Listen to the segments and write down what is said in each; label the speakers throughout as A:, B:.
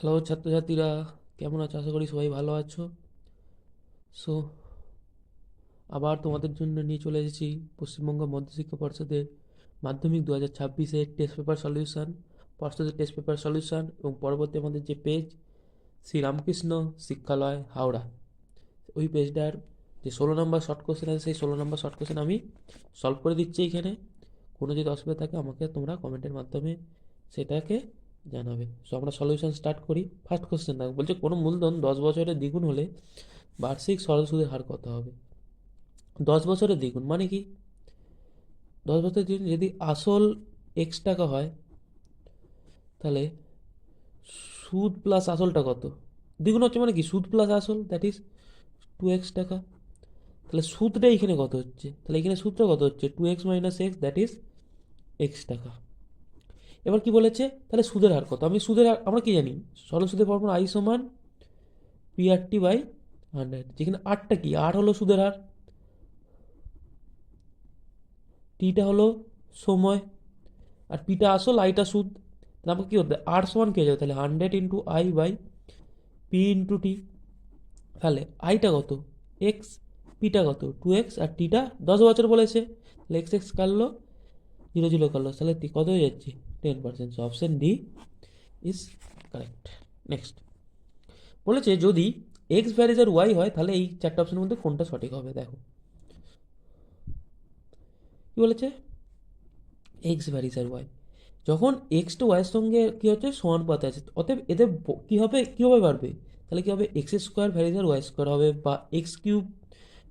A: Hello ছাত্রছাত্রীরা, কেমন আছো? আশা করি সবাই ভালো আছো। সো আবার তোমাদের জন্য নিয়ে চলে এসেছি পশ্চিমবঙ্গ মধ্যশিক্ষা পর্ষদের মাধ্যমিক দু হাজার ছাব্বিশের টেস্ট পেপার সলিউশন পর্ষদের টেস্ট পেপার সলিউশন এবং পরবর্তী আমাদের যে পেজ শ্রীরামকৃষ্ণ শিক্ষালয়, হাওড়া। ওই পেজটার যে ষোলো নম্বর শর্ট কোশ্চেন আছে, সেই ষোলো নম্বর শর্ট কোশ্চেন আমি সলভ করে দিচ্ছি এখানে। কোনো যদি অসুবিধা থাকে আমাকে তোমরা কমেন্টের মাধ্যমে সেটাকে জানাবে। সো আমরা সলিউশন স্টার্ট করি। ফার্স্ট কোশ্চেন দেখো, বলছে কোনো মূলধন দশ বছরের দ্বিগুণ হলে বার্ষিক সরল সুদের হার কত হবে? দশ বছরের দ্বিগুণ মানে কি? দশ বছরের দ্বিগুণ যদি আসল এক্স টাকা হয়, তাহলে সুদ প্লাস আসলটা কত? দ্বিগুণ হচ্ছে মানে কি? সুদ প্লাস আসল দ্যাট ইজ টু এক্স টাকা। তাহলে সুদটা এখানে কত হচ্ছে? তাহলে এখানে সুদটা কত হচ্ছে? Two x minus x that is x টাকা। এবার কি বলেছে? তাহলে সুদের হার কত? আমি সুদের হার, আমরা কি জানি? সরল সুদের ফর্মুলা আই সমান P R T by hundred যেখানে আটটা কি? আর হলো সুদের হার টিটা হলো সময়, আর পিটা আসল আইটা সুদ। তাহলে আমাকে কী করতে আর সমান কে যাবে? তাহলে hundred into I by P into T তাহলে আইটা কত? এক্স পিটা কত? টু এক্স আর টিটা দশ বছর বলেছে। তাহলে এক্স এক্স কাটলো জিরো জিরো কাটলো। তাহলে কত হয়ে যাচ্ছে? Ten percent option D is correct next বলেছে যদি এক্স ভ্যারিজ আর ওয়াই হয়, তাহলে এই চারটে অপশনের মধ্যে কোনটা সঠিক হবে? দেখো। কি বলেছে? এক্স ভ্যারিজ আর ওয়াই যখন এক্স টু ওয়াইয়ের সঙ্গে কী হচ্ছে? সমানুপাতে আছে। অতএব এদের কী হবে? কীভাবে বাড়বে? তাহলে কী হবে? এক্স স্কোয়ার ভ্যারিজ আর ওয়াই স্কোয়ার হবে বা এক্স কিউব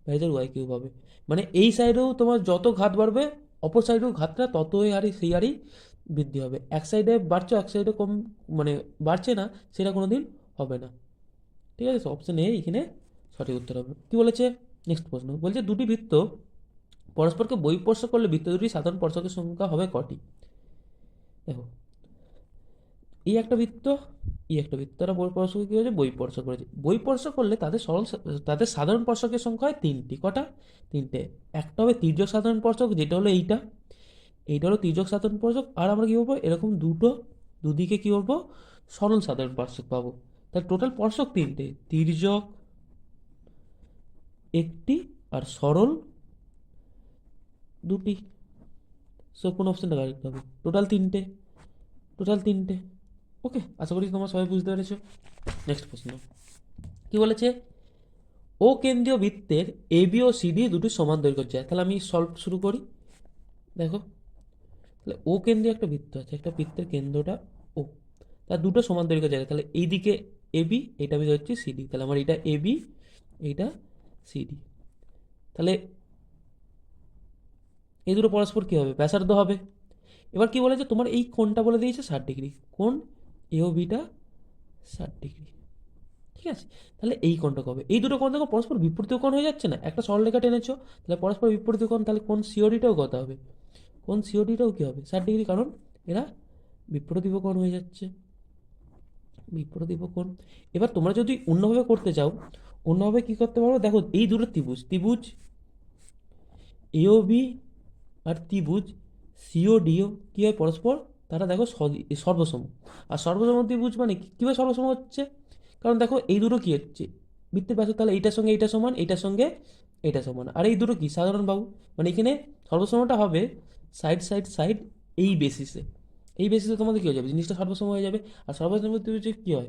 A: ভ্যারিজ আর ওয়াই কিউব হবে। মানে এই সাইডেও তোমার যত ঘাত বাড়বে, অপর সাইডেও ঘাতটা ততই হারই সেই হারই বৃদ্ধি হবে। এক সাইডে বাড়ছে, এক সাইডে কম মানে বাড়ছে না, সেটা কোনো দিন হবে না। ঠিক আছে? অপশন এ এখানে সঠিক উত্তর হবে। কি বলেছে? নেক্সট প্রশ্ন। বলছে, দুটি বৃত্ত পরস্পরকে বহিঃস্পর্শ করলে বৃত্ত দুটি সাধারণ স্পর্শকের সংখ্যা হবে কটি? দেখো, এই একটা বৃত্ত, এই একটা বৃত্ত। তারা বহিঃস্পর্শকে কী হয়েছে বহিঃস্পর্শ করেছে। বহিঃস্পর্শ করলে তাদের সরল তাদের সাধারণ স্পর্শকের সংখ্যা হয় তিনটি। কটা? তিনটে। একটা হবে তির্যক সাধারণ স্পর্শক যেটা হলো এইটা। এইটা হলো তির্যক সাধারণ স্পর্শক আর আমরা কী করব এরকম দুটো দুদিকে কী করব সরল সাধারণ স্পর্শক পাবো। তার টোটাল স্পর্শক তিনটে তির্যক একটি আর সরল দুটি। সো কোন অপশনটা কারেক্ট হবে টোটাল তিনটে টোটাল তিনটে। ওকে আশা করি তোমরা সবাই বুঝতে পেরেছ। নেক্সট প্রশ্ন। কি বলেছে? ও কেন্দ্রীয় বৃত্তের এ বি ও সিডি দুটি সমান দৈর্ঘ্য যায় তাহলে আমি সলভ শুরু করি। দেখো। তাহলে ও কেন্দ্রীয় একটা বৃত্ত আছে, একটা বৃত্তের কেন্দ্রটা ও। তার দুটো সমান দৈর্ঘ্য জায়গা, তাহলে এইদিকে এ বি এটা আমি হচ্ছে সিডি তাহলে আমার এটা এ বি, এইটা সিডি তাহলে এই দুটো পরস্পর কী হবে? ব্যাসার্ধ হবে। এবার কি বলেছে? তোমার এই কোণটা বলে দিয়েছে ষাট ডিগ্রি। কোণ এ ও বিটা ষাট ডিগ্রি। ঠিক আছে? তাহলে এই কোণটা কবে? এই দুটো কোণ দেখো, পরস্পর বিপরীত কোণ হয়ে যাচ্ছে না? একটা সরলরেখা টেনেছো, তাহলে পরস্পর বিপরীত কোণ, তাহলে কোন সিওরিটাও কথা হবে? কোন সিওডিটাও কী হবে? ষাট ডিগ্রি, কারণ এরা বিপরীত কোণ হয়ে যাচ্ছে। বিপরীত কোণ এবার তোমরা যদি অন্যভাবে করতে চাও, অন্যভাবে কী করতে পারো? দেখো, এই দুটো ত্রিভুজ ত্রিভুজ এও বি আর ত্রিভুজ সিও ডিও কী হয় পরস্পর? তারা দেখো সর্বসম। আর সর্বসম ত্রিভুজ মানে কীভাবে সর্বসম হচ্ছে? কারণ দেখো, এই দুটো কী হচ্ছে? বৃত্তের ব্যাস তাহলে এইটার সঙ্গে এইটা সমান, এইটার সঙ্গে এইটা সমান। আর এই দুটো কি? সাধারণ বাহু। মানে এখানে সর্বসমটা হবে সাইড সাইড সাইড এই বেসিসে এই বেসিসে তোমাদের কী হয়ে যাবে? জিনিসটা সর্বসম হয়ে যাবে। আর সর্বসম কী হয়?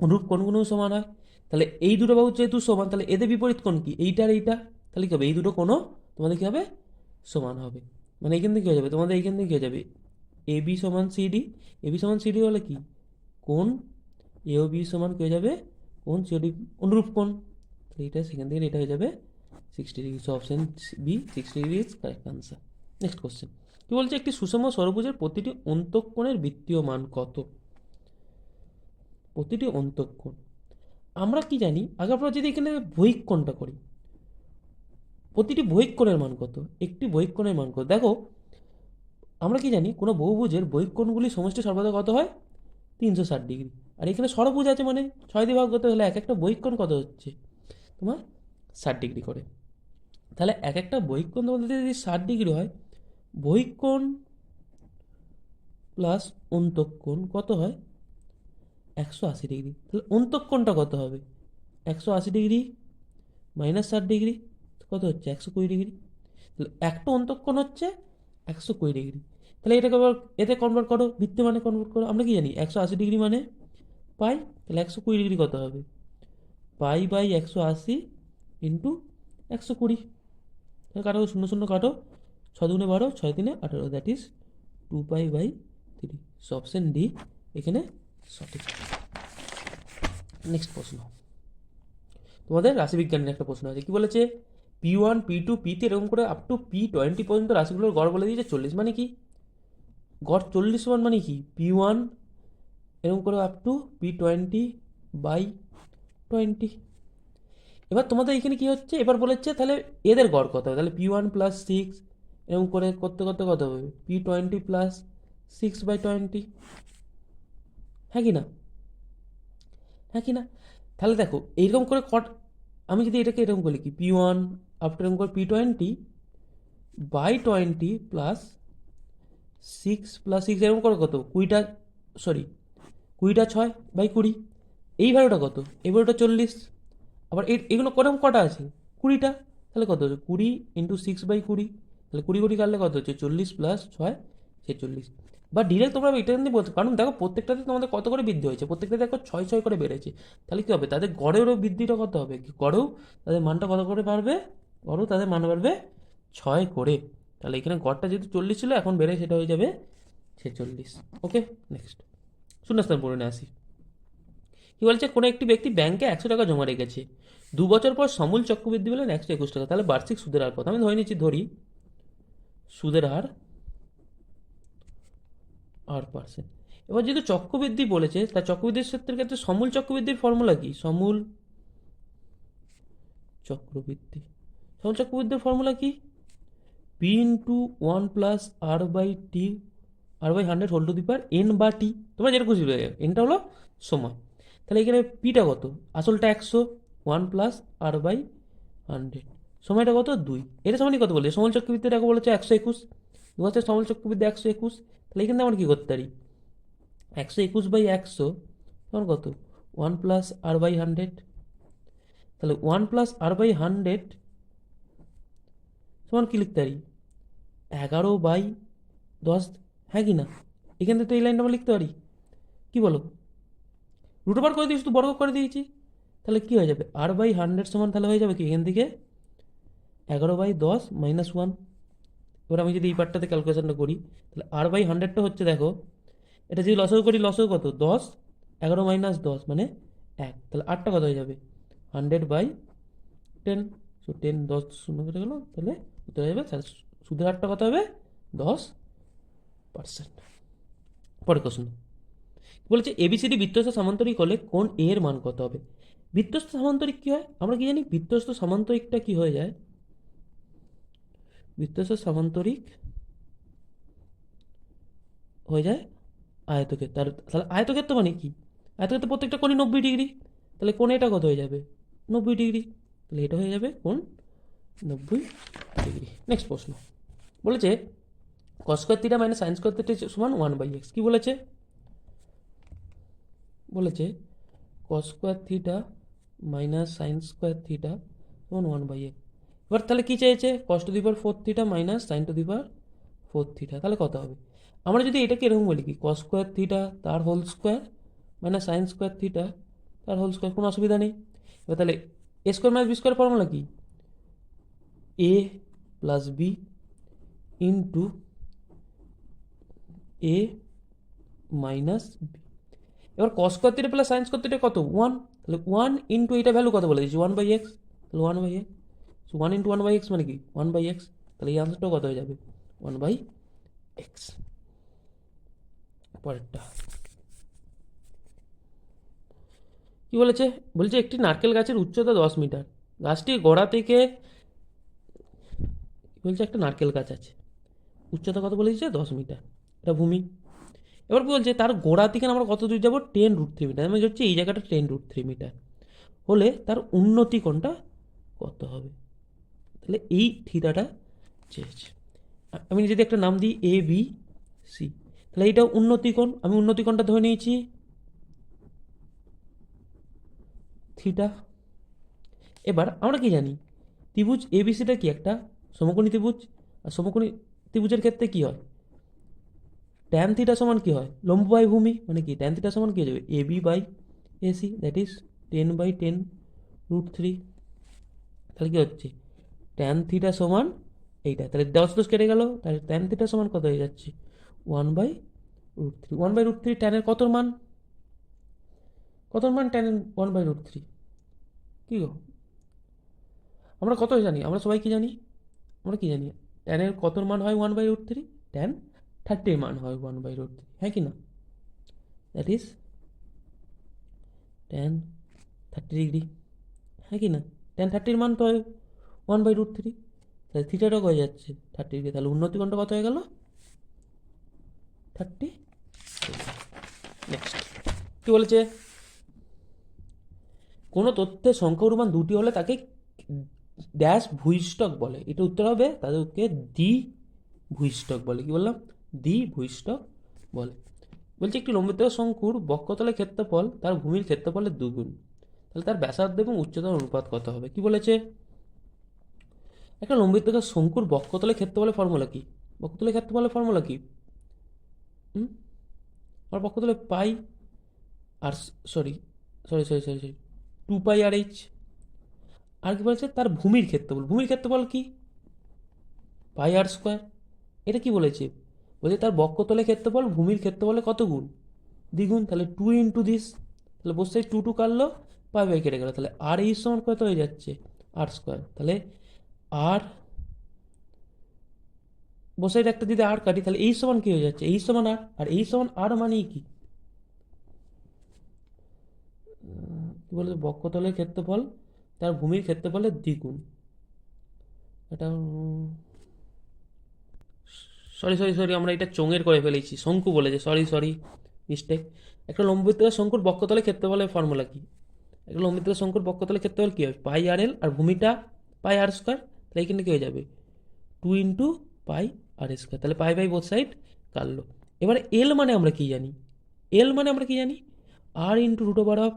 A: অনুরূপ কোন কোনো সমান হয়? তাহলে এই দুটো বাহু যেহেতু সমান, তাহলে এদের বিপরীত কোন কি? এইটা আর এইটা, তাহলে কী হবে? এই দুটো কোনো তোমাদের কী হবে? সমান হবে। মানে এইখান থেকে কী হয়ে যাবে? তোমাদের এইখান থেকে কী হয়ে যাবে? এ বি সমান সিডি এ বি সমান সিডি হলে কি? কোন এ ও বি সমান কী হয়ে যাবে? কোণ সিওডি অনুরূপ কোন তাহলে এটা সেখান থেকে এটা হয়ে যাবে sixty degree so option B sixty degree is correct answer next question কি বলছে? একটি সুষম সরভুজের প্রতিটি অন্তঃকোণের বৃত্তীয় মান কত? প্রতিটি অন্তঃকোণ। আমরা কি জানি? আগে আমরা যদি এখানে বহিক কোণটা করি, প্রতিটি বহিক কোণের মান কত? একটি বহিক কোণের মান কত? দেখো, আমরা কি জানি? কোনো বহুভুজের বহিক কোণগুলি সমষ্টি সর্বদা কত হয়? তিনশো ষাট ডিগ্রি। আর এখানে সরভুজ আছে মানে ছয় দিয়ে ভাগ করতে হলে এক একটা বহিক কোণ কত হচ্ছে? তোমার ষাট ডিগ্রি করে। তাহলে এক একটা বহিক কোণ তোমাদের যদি ষাট ডিগ্রি হয় বহিক কোণ প্লাস অন্তঃকোণ কত হয়? একশো আশি ডিগ্রি। তাহলে অন্তঃকোণটা কত হবে? একশো আশি ডিগ্রি মাইনাস ষাট ডিগ্রি কত হচ্ছে? একশো কুড়ি ডিগ্রি। তাহলে একটা অন্তঃকোণ হচ্ছে একশো কুড়ি ডিগ্রি। তাহলে এটাকে আবার এতে কনভার্ট করো বৃত্তি মানে কনভার্ট করো। আমরা কি জানি? একশো আশি ডিগ্রি মানে পাই। তাহলে একশো কুড়ি ডিগ্রি কত হবে? পাই বাই একশো আশি ইন্টু একশো কুড়ি। তাহলে কাটো, শূন্য শূন্য কাটো। ছ দুগুণে বারো, ছয় তিনে আঠারো that is two pi by three so option D এখানে সঠিক। নেক্সট প্রশ্ন। তোমাদের রাশিবিজ্ঞানের একটা প্রশ্ন আছে। কি বলেছে? পি ওয়ান পি টু পিতে এরকম করে আপ টু পি টোয়েন্টি পর্যন্ত রাশিগুলোর গড় বলে দিয়েছে। চল্লিশ মানে কি? গড় চল্লিশ ওয়ান মানে কি? পি ওয়ান এরকম করে up to P twenty by twenty এবার তোমাদের এখানে কি হচ্ছে? এবার বলেছে তাহলে এদের গড় কত হবে? তাহলে পি ওয়ান প্লাস সিক্স এরকম করে করতে করতে কত হবে? P twenty plus six by twenty হ্যাঁ কি না? হ্যাঁ কি না? তাহলে দেখো, এইরকম করে কট, আমি যদি এটাকে এরকম করি কি পি ওয়ান আফটার এরকম করে P twenty by twenty plus six plus six এরকম করে কত? কুড়িটা সরি কুড়িটা ছয় বাই কুড়ি। এই ভ্যালুটা কত? এই ভ্যালুটা চল্লিশ। আবার এগুলো করম কটা আছে? কুড়িটা। তাহলে কত হচ্ছে কুড়ি ইন্টু সিক্স বাই কুড়ি। তাহলে কুড়ি কোটি কাটলে কত হচ্ছে? চল্লিশ প্লাস ছয়, ছেচল্লিশ। বা ডিরেক্ট তোমরা এটা কিন্তু বলতে কারণ দেখো প্রত্যেকটাতে তোমাদের কত করে বৃদ্ধি হয়েছে? প্রত্যেকটাতে দেখো ছয় ছয় করে বেড়েছে। তাহলে কী হবে? তাদের গড়েরও বৃদ্ধিটা কত হবে? গড়েও তাদের মানটা কত করে বাড়বে? গড়েও তাদের মান বাড়বে ছয় করে। তাহলে এখানে গড়টা যেহেতু চল্লিশ ছিল, এখন বেড়ে সেটা হয়ে যাবে ছেচল্লিশ। ওকে নেক্সট শূন্যস্থান পূরণে আসি। কি বলছে? কোনো একটি ব্যক্তি ব্যাংকে একশো টাকা জমা রেখেছে। দু বছর পর সমূল চক্রবৃদ্ধি পেলেন একশো একুশ টাকা। তাহলে বার্ষিক সুদের হার কত? আমি ধরে নিচ্ছি, ধরি সুদের হার আট পার্সেন্ট এবার যেহেতু চক্রবৃদ্ধি বলেছে তা চক্রবৃদ্ধির ক্ষেত্রে ক্ষেত্রে সমূল চক্রবৃদ্ধির ফর্মুলা কি? সমূল চক্রবৃদ্ধি। সমূল চক্রবৃদ্ধির ফর্মুলা কি? P into one plus R by T R by hundred whole to the power N বা টি তোমরা যেটা খুশি হয়ে এনটা হলো সময় তাহলে এখানে পিটা কত? আসলটা একশো one plus R by hundred সময়টা কত? দুই। এটা সমানই কত বলছে। সমল চক্রবৃদ্ধির আগে বলেছে? একশো একুশ। দু হচ্ছে সমল চক্রবৃদ্ধি একশো একুশ। তাহলে এখানে আমরা কী করতে পারি? একশো একুশ বাই একশো তখন কত? One plus R by hundred. তাহলে one plus R by hundred সমান কী লিখতে পারি? এগারো বাই দশ। হ্যাঁ কি না? এখান থেকে তো এই লাইনটা আমরা লিখতে পারি। কি বলো? রুট করে দিয়েছি তো বর্গ করে দিয়েছি। তাহলে কী হয়ে যাবে? আর বাই হান্ড্রেড সমান তাহলে হয়ে যাবে কি? এখান থেকে এগারো বাই দশ মাইনাস ওয়ান এবার আমি যদি এই পার্টটাতে ক্যালকুলেশনটা করি, তাহলে আর বাই হান্ড্রেডটা হচ্ছে দেখো, এটা যদি লসও করি লসও কত? দশ, এগারো মাইনাস দশ মানে এক। তাহলে আটটা কত হয়ে যাবে? Hundred by ten so ten দশ, শূন্য কেটে গেলো, তাহলে উত্তর হয়ে যাবে, তাহলে সুদের হারটা কত হবে? দশ পার্সেন্ট পরের প্রশ্ন। বলেছে এবিসিডি বৃত্তস্থ সামান্তরিক হলে কোন এর মান কত হবে? বৃত্তস্থ সামান্তরিক কী হয়? আমরা কি জানি? বৃত্তস্থ সামান্তরিকটা কি হয়ে যায়? বৃত্তস্থ সামান্তরিক হয়ে যায় আয়তক্ষেত্র। তার তাহলে আয়তক্ষেত্র মানে কি? আয়তক্ষেত্র প্রত্যেকটা কোণই নব্বই ডিগ্রি। তাহলে কোণ এটা কত হয়ে যাবে? নব্বই ডিগ্রি। তাহলে এটা হয়ে যাবে কোণ নব্বই ডিগ্রি। নেক্সট প্রশ্ন। বলেছে cos square theta minus sine square theta সমান ওয়ান বাই এক্স কী বলেছে? বলেছে cos square theta minus sine square theta সমান ওয়ান বাই এক্স এবার তাহলে কী চেয়েছে cos to the power four theta minus sine to the power four theta তাহলে কত হবে? আমরা যদি এটাকে এরকম বলি কি কস স্কোয়ার থিটা তার whole square minus sine square theta তার হোল স্কোয়ার কোনো অসুবিধা নেই। এবার তাহলে A square minus B square formula কি? A plus B into A minus B এবার cos square theta plus sine square theta কত? ওয়ান তাহলে ওয়ান ইন্টু এটা ভ্যালু কত বলে দিচ্ছি ওয়ান বাই এক্স তাহলে one by x so one into one by x মানে কি? ওয়ান বাই এক্স তাহলে এই আনসারটাও কত হয়ে যাবে? ওয়ান বাই এক্স পরেরটা। কি বলেছে? বলছে একটি নারকেল গাছের উচ্চতা দশ মিটার। গাছটি গোড়া থেকে বলছে? একটা নারকেল গাছ আছে। উচ্চতা কত বলে দিচ্ছে দশ মিটার। এটা ভূমি। এবার বলছে? তার গোড়া থেকে আমরা কত দূর যাব? টেন রুট থ্রি মিটার মানে হচ্ছে এই জায়গাটা টেন রুট থ্রি মিটার হলে তার উন্নতি কোণটা কত হবে? তাহলে এই থিটাটা চেয়েছে আমি যদি একটা নাম দিই এ বি সি তাহলে এইটা উন্নতিকোণ। আমি উন্নতি কোণটা ধরে নিয়েছি। থিটা। এবার আমরা কি জানি? ত্রিভুজ এবিসিটা কি একটা? সমকোণী ত্রিভুজ? আর সমকোণী ত্রিভুজের ক্ষেত্রে কি হয়? ট্যান থিটা সমান কি হয়? লম্ব বাই ভূমি মানে কি? ট্যান থিটা সমান কি হয়ে যাবে? A B by AC that is ten by ten root three তাহলে কি হচ্ছে? ট্যান থিটা সমান এইটা। তাহলে দশ দশ কেটে গেল, তাহলে ট্যান থিটা সমান কত হয়ে যাচ্ছে? One by root three one by root three ট্যানের কত মান? কত মান tan one by root three কী গো? আমরা কত জানি? আমরা সবাই কি জানি? আমরা কি জানি? ট্যানের কত মান হয় one by root three tan থার্টির মান হয় ওয়ান বাই রুট থ্রি হ্যাঁ কি না? That is tan thirty degree হ্যাঁ কি না? ট্যান থার্টির মান তো হয় ওয়ান বাই রুট থ্রি তাহলে থিটাটাও হয়ে যাচ্ছে? থার্টি ডিগ্রি তাহলে উন্নতি কোণটা কত হয়ে গেল? থার্টি নেক্সট কী বলেছে? কোনো তথ্যের সংখ্যা অনুমান দুটি হলে তাকে ড্যাশ ভূইষ্টক বলে। এটা উত্তর হবে তাদেরকে দ্বি ভূইষ্টক বলে। কি বললাম? দ্বি ভূইষ্টক বলে। বলছে একটি লম্বিত শঙ্কুর বক্ষতলের ক্ষেত্রফল তার ভূমির ক্ষেত্রফলের দুগুণ। তাহলে তার ব্যাসার্ধ এবং উচ্চতার অনুপাত কত হবে? কি বলেছে? একটা লম্বিত শঙ্কুর বক্ষতলের ক্ষেত্রফলের ফর্মুলা কি? বক্ষতলের ক্ষেত্রফলের ফর্মুলা কী? হুম? আমার বক্ষতলে pi R sorry sorry sorry sorry sorry two pi R H. আর কি বলেছে? তার ভূমির ক্ষেত্রফল। ভূমির ক্ষেত্রফল কি? Pi R square. এটা কি বলেছে? বলছে তার বক্ষতলের ক্ষেত্রফল, ভূমির ক্ষেত্রফলে কত গুণ? দ্বিগুণ। তাহলে টু ইন্টু দিস। তাহলে বসে টু টু কাটলো, পাই বাই কেটে গেল। তাহলে আর এই সমান কত হয়ে যাচ্ছে? R square. তাহলে আর? বসে একটা যদি আর কাটি, তাহলে এই সমান কি হয়ে যাচ্ছে? এই সমান আর আর এই সমান আর মানেই কি? কি বলে বক্ষতলের ক্ষেত্রফল, তার ভূমির ক্ষেত্রফলের দ্বিগুণ। এটা সরি সরি সরি, আমরা এটা চোঙের করে ফেলেছি। শঙ্কু বলেছে, সরি সরি মিস্টেক একটা লম্বিত শঙ্কুর বক্ষতলের ক্ষেত্রফলের ফর্মুলা কি? একটা লম্বিত শঙ্কুর বক্ষতলের ক্ষেত্রফল কী হবে পাই আর এল, আর ভূমিটা পাই আর স্কোয়ার? তাহলে এখানে কী হয়ে যাবে? Two into pi R square তাহলে পাই বাই বোথ সাইড কাটলো। এবারে এল মানে আমরা কী জানি? এল মানে আমরা কী জানি? R into root over of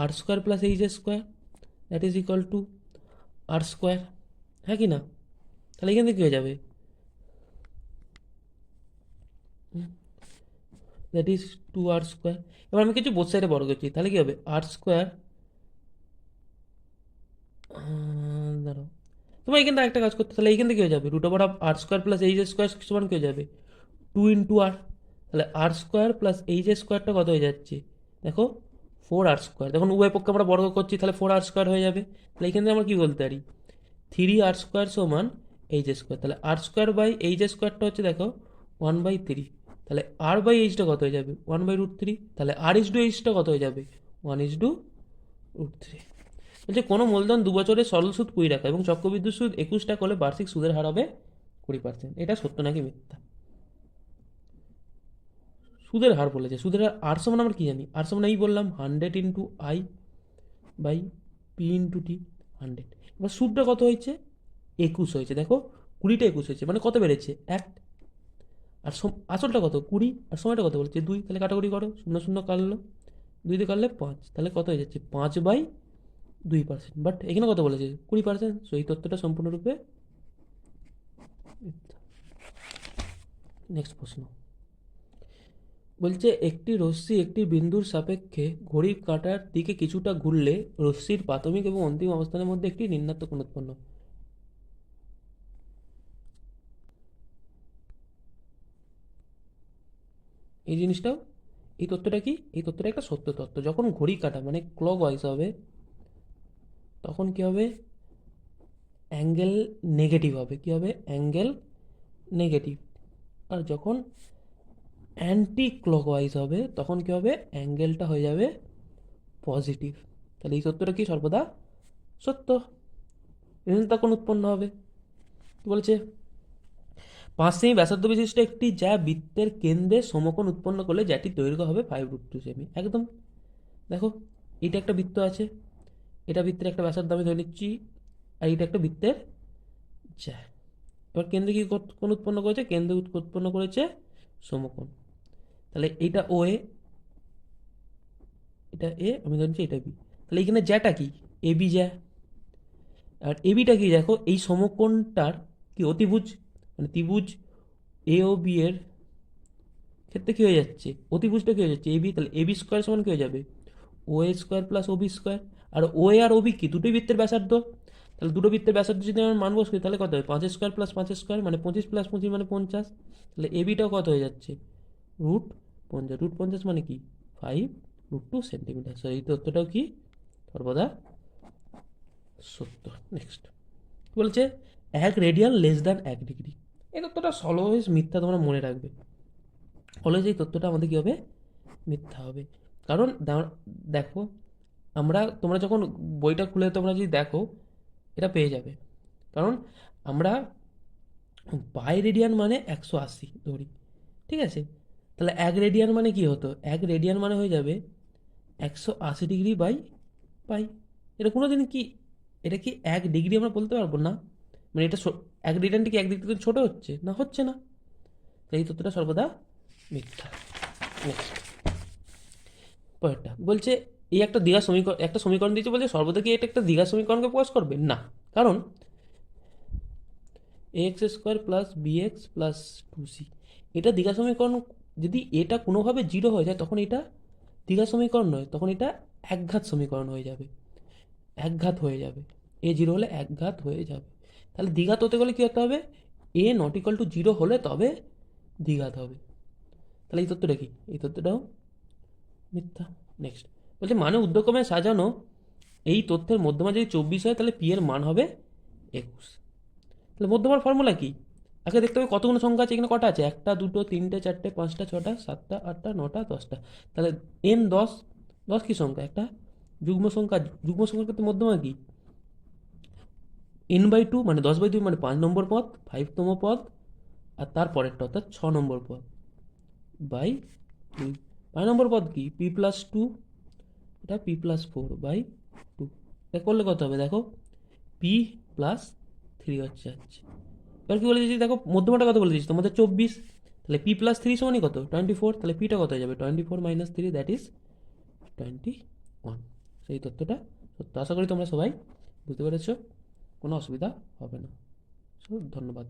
A: R square plus H square that is equal to R square হ্যাঁ কি না? তাহলে এখান থেকে কী হয়ে যাবে? That is two R square এবার আমি কিছু বোথ সাইডে বড় করছি, তাহলে কী হবে? আর স্কোয়ার তোমার এখান থেকে একটা কাজ করতে তাহলে এইখান থেকে হয়ে যাবে। Root over of R square plus H square সমান কী হয়ে যাবে। টু ইন্টু আর তাহলে আর স্কোয়ার প্লাস এইচ স্কোয়ারটা কত হয়ে যাচ্ছে? দেখো ফোর আর স্কোয়ার যখন উভয় পক্ষে আমরা বর্গ করছি, তাহলে ফোর আর স্কোয়ার হয়ে যাবে। তাহলে এখান থেকে আমরা কী বলতে পারি? থ্রি আর স্কোয়ার সমান এইচ স্কোয়ার তাহলে আর স্কোয়ার বাই এইচ স্কোয়ারটা হচ্ছে, দেখো ওয়ান বাই থ্রি তাহলে আর বাই এইচটা কত হয়ে যাবে? ওয়ান বাই রুট থ্রি তাহলে আর ইস টু এইচটা কত হয়ে যাবে? One is two root three বলছে, কোনো মূলধন দু বছরের সরল সুদ কুড়ি টাকা এবং চক্রবৃদ্ধি সুদ একুশ টাকা হলে বার্ষিক সুদের হার হবে কুড়ি পার্সেন্ট এটা সত্য নাকি মিথ্যা? সুদের হার বলেছে। সুদের হার, আর সমান আমরা কী জানি? আর সমান এই বললাম hundred into I by P into T hundred এবার সুদটা কত হয়েছে? একুশ হয়েছে। দেখো, কুড়িটা একুশ হয়েছে। মানে কত বেড়েছে? এক। আর আসলটা কত? কুড়ি। আর সময়টা কত বলছে? দুই। তাহলে কাটাকুটি করো। শূন্য শূন্য কাটলো। দুই কাটলে পাঁচ। তাহলে কত হয়ে যাচ্ছে? পাঁচ বাই দুই পার্সেন্ট বাট এখানে কথা বলেছে, কুড়ি পার্সেন্ট সো এই তথ্যটা সম্পূর্ণরূপে নেক্সট প্রশ্ন। বলছে, একটি রশ্মি একটি বিন্দুর সাপেক্ষে ঘড়ির কাঁটার দিকে কিছুটা ঘুরলে রশ্মির প্রাথমিক এবং অন্তিম অবস্থানের মধ্যে একটি নিম্নাত্মক উৎপন্ন এই জিনিসটাও, এই তত্ত্বটা কি? এই তত্ত্বটা একটা সত্য তথ্য। যখন ঘড়ি কাটা মানে ক্লক ওয়াইজ হবে তখন কি হবে? অ্যাঙ্গেল নেগেটিভ হবে। কি হবে? Angle negative. আর যখন অ্যান্টি ক্লকওয়াইজ হবে, তখন কি হবে? অ্যাঙ্গেলটা হয়ে যাবে পজিটিভ তাহলে এই সত্যটা কি? সর্বদা সত্য। ঋণ তখন উৎপন্ন হবে। কি বলছে? পাঁচ সেমি ব্যাসার্ধ বিশিষ্ট একটি যা বৃত্তের কেন্দ্রে সমকোণ উৎপন্ন করলে যেটির দৈর্ঘ্য হবে ফাইভ রুট টু সেমি একদম। দেখো, এটা একটা বৃত্ত আছে। এটা বৃত্তের একটা ব্যাসার্ধ আমি ধরে নিচ্ছি, আর এটা একটা বৃত্তের যা এবার কেন্দ্রে কি কোণ উৎপন্ন করেছে? কেন্দ্রে উৎ- উৎপন্ন করেছে সমকোণ। তাহলে এইটা ও এ এটা এ আমি ধরে নিচ্ছি এটা বি তাহলে এখানে জ্যাটা কি? এ বি জ্যা। আর এ বিটা কি? দেখো, এই সমকোণটার কি অতিভুজ? মানে ত্রিভুজ এ ও বি এর ক্ষেত্রে কী হয়ে যাচ্ছে? অতিভুজটা কী হয়ে যাচ্ছে? এ বি তাহলে এ বি স্কোয়ার সমান কী হয়ে যাবে? O A square plus O B square R O আর ও বি কি? দুটোই বৃত্তের ব্যাসার্ধ? তাহলে দুটো বৃত্তের ব্যাসার্ধ যদি আমরা মান বসি তাহলে কত হবে পাঁচ স্কোয়ার প্লাস পাঁচ স্কোয়ার মানে পঁচিশ প্লাস পঁচিশ মানে পঞ্চাশ। তাহলে এ বিটাও কত হয়ে যাচ্ছে? রুট পঞ্চাশ। রুট পঞ্চাশ মানে কি? Five root two centimetre so এই তথ্যটাও কি? সর্বদা সত্য। নেক্সট বলছে? এক রেডিয়ান লেস দ্যান এক ডিগ্রি এই তথ্যটা অলওয়েজ মিথ্যা তোমরা মনে রাখবে। অলওয়েজ এই তথ্যটা আমাদের কী হবে? মিথ্যা হবে। কারণ দেখো আমরা, তোমরা যখন বইটা খুলে তোমরা যদি দেখো, এটা পেয়ে যাবে। কারণ আমরা বাই রেডিয়ান মানে একশো আশি ধরি, ঠিক আছে? তাহলে এক রেডিয়ান মানে কি হতো? এক রেডিয়ান মানে হয়ে যাবে একশো আশি ডিগ্রি বাই পাই। এটা কোনো দিন কি, এটা কি এক ডিগ্রি আমরা বলতে পারব? না। মানে এটা এক রেডিয়ানটি কি এক দিক থেকে ছোটো হচ্ছে? না হচ্ছে না। তাই এই তথ্যটা সর্বদা মিথ্যা। নেক্সট। পরেরটা। বলছে এই একটা দীঘা সমীকরণ, একটা সমীকরণ দিয়েছে বলছে সর্বদা কি এটা একটা দীঘা সমীকরণকে প্রকাশ করবে? না। কারণ x square plus B x plus two C এটা দীঘা সমীকরণ যদি এটা কোনোভাবে জিরো হয়ে যায়, তখন এটা দীঘা সমীকরণ নয়, তখন এটা একঘাত সমীকরণ হয়ে যাবে। একঘাত হয়ে যাবে। এ জিরো হলে একঘাত হয়ে যাবে। তাহলে দ্বিঘাত হতে গেলে কী হতে হবে? A not equal to zero হলে তবে দ্বিঘাত হবে। তাহলে এই তথ্যটা কি? এই তথ্যটাও মিথ্যা। নেক্সট বলছে মানে উদ্যক্রমে সাজানো, এই তথ্যের মধ্যমা যদি চব্বিশ হয়, তাহলে পি এর মান হবে একুশ। তাহলে মধ্যমার ফর্মুলা কি? আগে দেখতে হবে কতগুলো সংখ্যা আছে, এখানে কটা আছে? একটা, দুটো, তিনটে, চারটে, পাঁচটা, ছটা, সাতটা, আটটা, নটা, দশটা। তাহলে এন দশ দশ কি সংখ্যা? একটা যুগ্ম সংখ্যা, যুগ্ম সংখ্যার ক্ষেত্রে মধ্যমা কি? এন বাই টু মানে দশ বাই দুই মানে পাঁচ নম্বর পদ ফাইভতম পদ, আর তার পরেরটা অর্থাৎ ছ নম্বর পদ। বাই পাঁচ নম্বর পদ কি? পি প্লাস টু এটা P plus four by two এটা করলে কত হবে? দেখো পি প্লাস থ্রি হচ্ছে আচ্ছা এবার কী বলে দিয়েছি? দেখো, মধ্যমাটা কত বলে দিয়েছি? তোমাদের চব্বিশ, তাহলে পি প্লাস থ্রি সমানই কত? টোয়েন্টি ফোর তাহলে পিটা কত যাবে? Twenty four minus three that is twenty one সেই তথ্যটা সত্য। আশা করি তোমরা সবাই বুঝতে পেরেছ। কোনো অসুবিধা হবে না। ধন্যবাদ।